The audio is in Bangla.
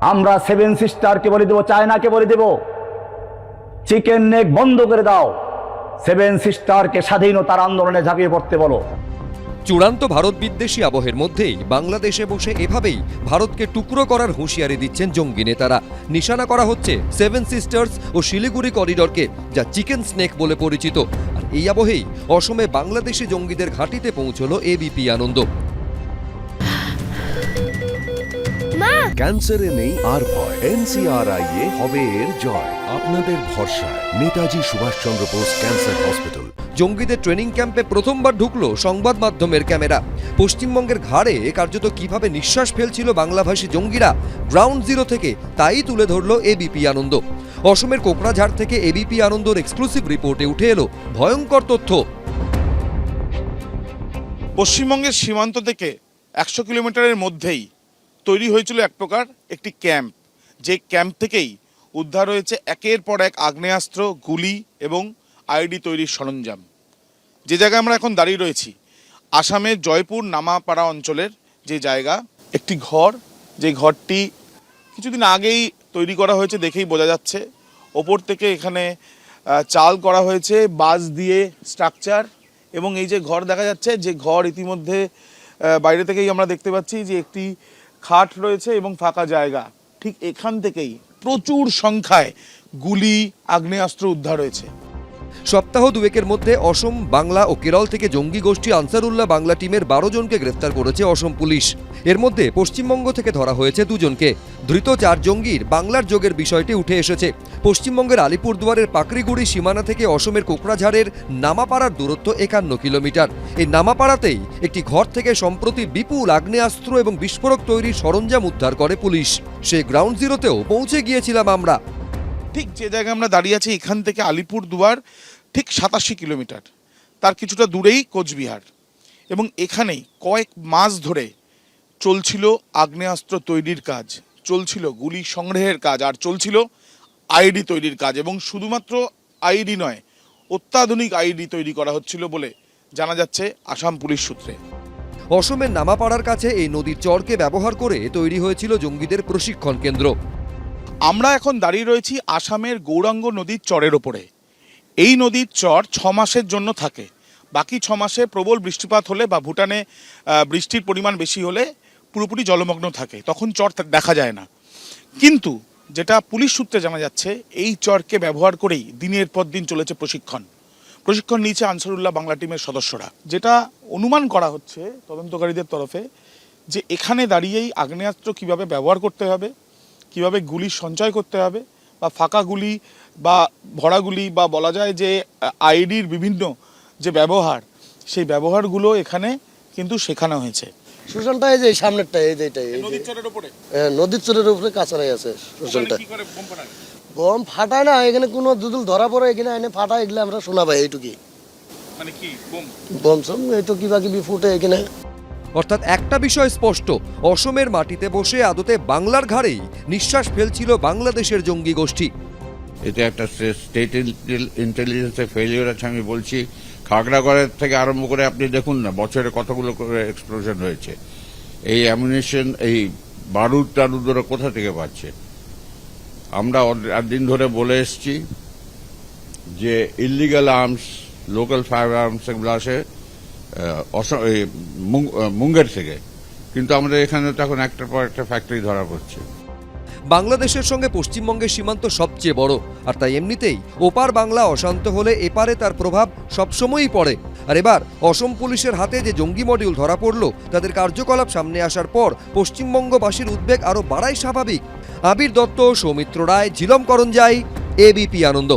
আমরা সেভেন সিস্টারকে বলে দেবো, চায়নাকে বলে দেব। চিকেন নেক বন্ধ করে দাও। সেভেন সিস্টারকে স্বাধীনতার আন্দোলনে ঝাঁপিয়ে পড়তে বলো। চূড়ান্ত ভারত বিদ্বেষী আবহের মধ্যেই বাংলাদেশে বসে এভাবেই ভারতকে টুকরো করার হুঁশিয়ারি দিচ্ছেন জঙ্গি নেতারা। নিশানা করা হচ্ছে সেভেন সিস্টার্স ও শিলিগুড়ি করিডরকে যা চিকেন স্নেক বলে পরিচিত। আর এই আবহেই অসমে বাংলাদেশি জঙ্গিদের ঘাঁটিতে পৌঁছলো এবিপি আনন্দ। ক্যান্সারে নেই আর ভয়। এনসিআরআই এ হবে এর জয়। আপনাদের ভরসা নেতাজি সুভাষচন্দ্র বোস ক্যান্সার হসপিটাল। জঙ্গিদের ট্রেনিং ক্যাম্পে প্রথমবার ঢুকলো সংবাদ মাধ্যমের ক্যামেরা। পশ্চিমবঙ্গের ঘাড়ে কার্যত কীভাবে নিঃশ্বাস ফেলছিল বাংলাভাষী জঙ্গিরা গ্রাউন্ড জিরো থেকে তাই তুলে ধরলো এবিপি আনন্দ। অসমের কোকড়াঝাড় থেকে এবিপি আনন্দর এক্সক্লুসিভ রিপোর্টে উঠে এলো ভয়ঙ্কর তথ্য। পশ্চিমবঙ্গের সীমান্ত থেকে একশো কিলোমিটারের মধ্যেই তৈরি হয়েছিল এক প্রকার একটি ক্যাম্প। যে ক্যাম্প থেকেই উদ্ধার হয়েছে একের পর এক আগ্নেয়াস্ত্র, গুলি এবং আইডি তৈরির সরঞ্জাম। যে জায়গায় আমরা এখন দাঁড়িয়ে রয়েছি, আসামের জয়পুর নামাপাড়া অঞ্চলের যে জায়গা, একটি ঘর। যে ঘরটি কিছুদিন আগেই তৈরি করা হয়েছে দেখেই বোঝা যাচ্ছে। ওপর থেকে এখানে চাল করা হয়েছে, বাঁশ দিয়ে স্ট্রাকচার এবং এই যে ঘর দেখা যাচ্ছে, যে ঘর ইতিমধ্যে বাইরে থেকেই আমরা দেখতে পাচ্ছি যে একটি খাট রয়েছে এবং ফাঁকা জায়গা। ঠিক এখান থেকেই প্রচুর সংখ্যায় গুলি আগ্নেয়াস্ত্র উদ্ধার হয়েছে। সপ্তাহ দুয়েকের মধ্যে অসম, বাংলা ও কেরল থেকে জঙ্গি গোষ্ঠী আনসারুল্লাহ বাংলা টিমের বারো জনকে গ্রেফতার করেছে অসম পুলিশ। এর মধ্যে পশ্চিমবঙ্গ থেকে ধরা হয়েছে দুজনকে। ধৃত চার জঙ্গির বাংলার যোগের বিষয়টি উঠে এসেছে। পশ্চিমবঙ্গের আলিপুরদুয়ারের পাকড়িগুড়ি সীমানা থেকে অসমের কোকড়াঝাড়ের নামাপাড়ার দূরত্ব একান্ন কিলোমিটার। এই নামাপাড়াতেই একটি ঘর থেকে সম্প্রতি বিপুল আগ্নেয়াস্ত্র এবং বিস্ফোরক তৈরির সরঞ্জাম উদ্ধার করে পুলিশ। সে গ্রাউন্ড জিরোতেও পৌঁছে গিয়েছিলাম আমরা। ঠিক যে জায়গায় আমরা দাঁড়িয়ে আছি এখান থেকে আলিপুর দুয়ার ঠিক সাতাশি কিলোমিটার। তার কিছুটা দূরেই কোচবিহার। এবং এখানেই কয়েক মাস ধরে চলছিল আগ্নেয়াস্ত্র তৈরির কাজ। চলছিল গুলি সংগ্রহের কাজ আর চলছিল আইডি তৈরির কাজ। এবং শুধুমাত্র আইডি নয়, অত্যাধুনিক আইডি তৈরি করা হচ্ছিল বলে জানা যাচ্ছে আসাম পুলিশ সূত্রে। অসমের নামাপাড়ার কাছে এই নদীর চরকে ব্যবহার করে তৈরি হয়েছিল জঙ্গিদের প্রশিক্ষণ কেন্দ্র। আমরা এখন দাঁড়িয়ে রয়েছি আসামের গৌরাঙ্গ নদীর চরের ওপরে। এই নদীর চর ছ মাসের জন্য থাকে। বাকি ছ মাসে প্রবল বৃষ্টিপাত হলে বা ভুটানে বৃষ্টির পরিমাণ বেশি হলে পুরোপুরি জলমগ্ন থাকে। তখন চর দেখা যায় না। কিন্তু যেটা পুলিশ সূত্রে জানা যাচ্ছে, এই চরকে ব্যবহার করেই দিনের পর দিন চলেছে প্রশিক্ষণ। প্রশিক্ষণ নিয়েছে আনসারুল্লাহ বাংলা টিমের সদস্যরা। যেটা অনুমান করা হচ্ছে তদন্তকারীদের তরফে যে এখানে দাঁড়িয়েই আগ্নেয়াস্ত্র কীভাবে ব্যবহার করতে হবে কীভাবে গুলি সঞ্চয় করতে হবে বা ফাঁকা গুলি বা ভরা গুলি বা বলা যায় যে আইডির বিভিন্ন যে ব্যবহার সেই ব্যবহারগুলো এখানে কিন্তু শেখানো হয়েছে। শ্মশানটা এই যে সামনেরটা এই যে এটা এই উপরে? নদীর চরের উপরে কাছারাই আছে শ্মশানটা বোম ফাটায়? না এখানে কোনো দুদুল ধরা পড়ে এখানে এনে ফাটায় এগুলো আমরা শোনা পাই এইটুকুই। মানে কি বোম? বোম সম এই তো কিবা কিবি ফুটে এখানে। অর্থাৎ একটা বিষয় স্পষ্ট, অসমের মাটিতে বসে আদতে বাংলার ঘাড়েই নিঃশ্বাস ফেলছিল বাংলাদেশের জঙ্গি গোষ্ঠী। এতে একটা স্টেট ইন্টেলিজেন্সের ফেলিওর আছে আমি বলছি। খাগড়াগড়ের থেকে আরম্ভ করে আপনি দেখুন না, বছরে কতগুলো করে এক্সপ্লোশন হয়েছে। এই অ্যামিনেশন এই বারুদ টারুদ ওরা কোথা থেকে পাচ্ছে? আমরা দিন ধরে বলে এসছি যে illegal arms local fire arms এগুলো আসে মুঙ্গের থেকে। কিন্তু আমাদের এখানে তো এখন একটার পর একটা ফ্যাক্টরি ধরা পড়ছে। বাংলাদেশের সঙ্গে পশ্চিমবঙ্গের সীমান্ত সবচেয়ে বড়। আর তাই এমনিতেই ওপার বাংলা অশান্ত হলে এপারে তার প্রভাব সবসময়ই পড়ে। আর এবার অসম পুলিশের হাতে যে জঙ্গি মডিউল ধরা পড়ল, তাদের কার্যকলাপ সামনে আসার পর পশ্চিমবঙ্গবাসীর উদ্বেগ আরও বাড়াই স্বাভাবিক। আবির দত্ত, সৌমিত্র রায়, ঝিলম করঞ্জাই এবিপি আনন্দ।